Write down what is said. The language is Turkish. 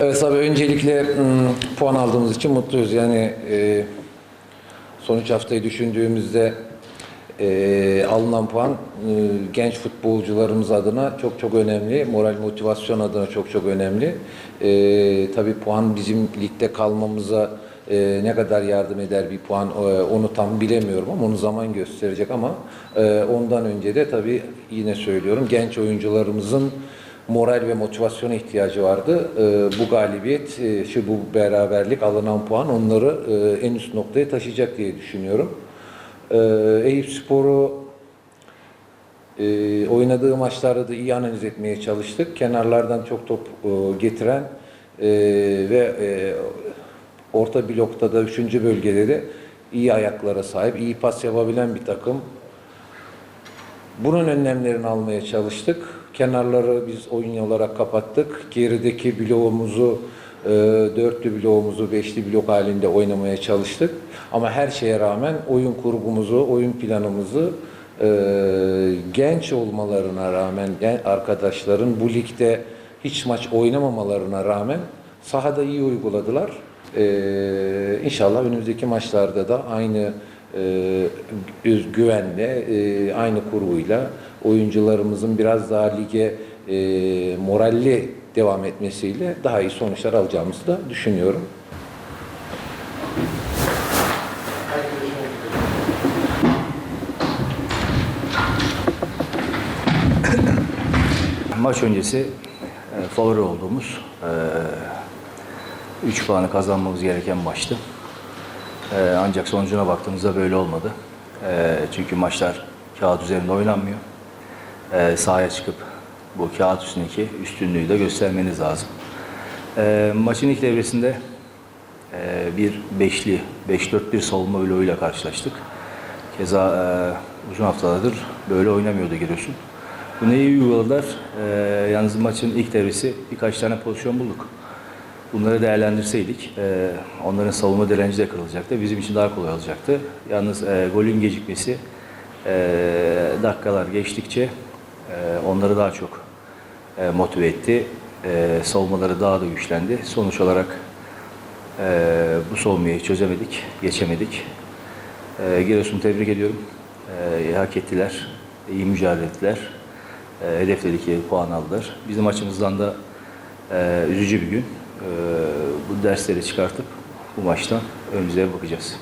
Evet abi öncelikle mm, puan aldığımız için mutluyuz. Yani e, son üç haftayı düşündüğümüzde e, alınan puan e, genç futbolcularımız adına çok çok önemli. Moral motivasyon adına çok çok önemli. E, tabii puan bizim ligde kalmamıza e, ne kadar yardım eder bir puan onu tam bilemiyorum ama onu zaman gösterecek ama e, ondan önce de tabii yine söylüyorum genç oyuncularımızın moral ve motivasyona ihtiyacı vardı. Ee, bu galibiyet, e, şu bu beraberlik, alınan puan onları e, en üst noktaya taşıyacak diye düşünüyorum. Ee, Eyüp Spor'u e, oynadığı maçlarda da iyi analiz etmeye çalıştık. Kenarlardan çok top e, getiren e, ve e, orta blokta da 3. bölgede de iyi ayaklara sahip, iyi pas yapabilen bir takım. Bunun önlemlerini almaya çalıştık. Kenarları biz oyun olarak kapattık. Gerideki bloğumuzu, e, dörtlü bloğumuzu beşli blok halinde oynamaya çalıştık. Ama her şeye rağmen oyun kurgumuzu, oyun planımızı e, genç olmalarına rağmen arkadaşların bu ligde hiç maç oynamamalarına rağmen sahada iyi uyguladılar. Ee, inşallah önümüzdeki maçlarda da aynı e, güvenle, e, aynı kurguyla oyuncularımızın biraz daha lige e, moralli devam etmesiyle daha iyi sonuçlar alacağımızı da düşünüyorum. Maç öncesi e, favori olduğumuz 3 puanı kazanmamız gereken maçtı. E, ancak sonucuna baktığımızda böyle olmadı. E, çünkü maçlar kağıt üzerinde oynanmıyor. E, sahaya çıkıp bu kağıt üstündeki üstünlüğü de göstermeniz lazım. E, maçın ilk devresinde e, bir beşli, 5-4-1 savunma bloğuyla karşılaştık. Keza e, uzun haftalardır böyle oynamıyordu Giresun. Bunu iyi uyguladılar. E, yalnız maçın ilk devresi birkaç tane pozisyon bulduk. Bunları değerlendirseydik e, onların savunma direnci de kırılacaktı. Bizim için daha kolay olacaktı. Yalnız e, golün gecikmesi e, dakikalar geçtikçe e, onları daha çok e, motive etti. E, savunmaları daha da güçlendi. Sonuç olarak e, bu savunmayı çözemedik, geçemedik. E, Giresun'u tebrik ediyorum. E, hak ettiler, iyi mücadele ettiler. E, hedefledikleri puan aldılar. Bizim açımızdan da e, üzücü bir gün. E, bu dersleri çıkartıp bu maçtan önümüze bakacağız.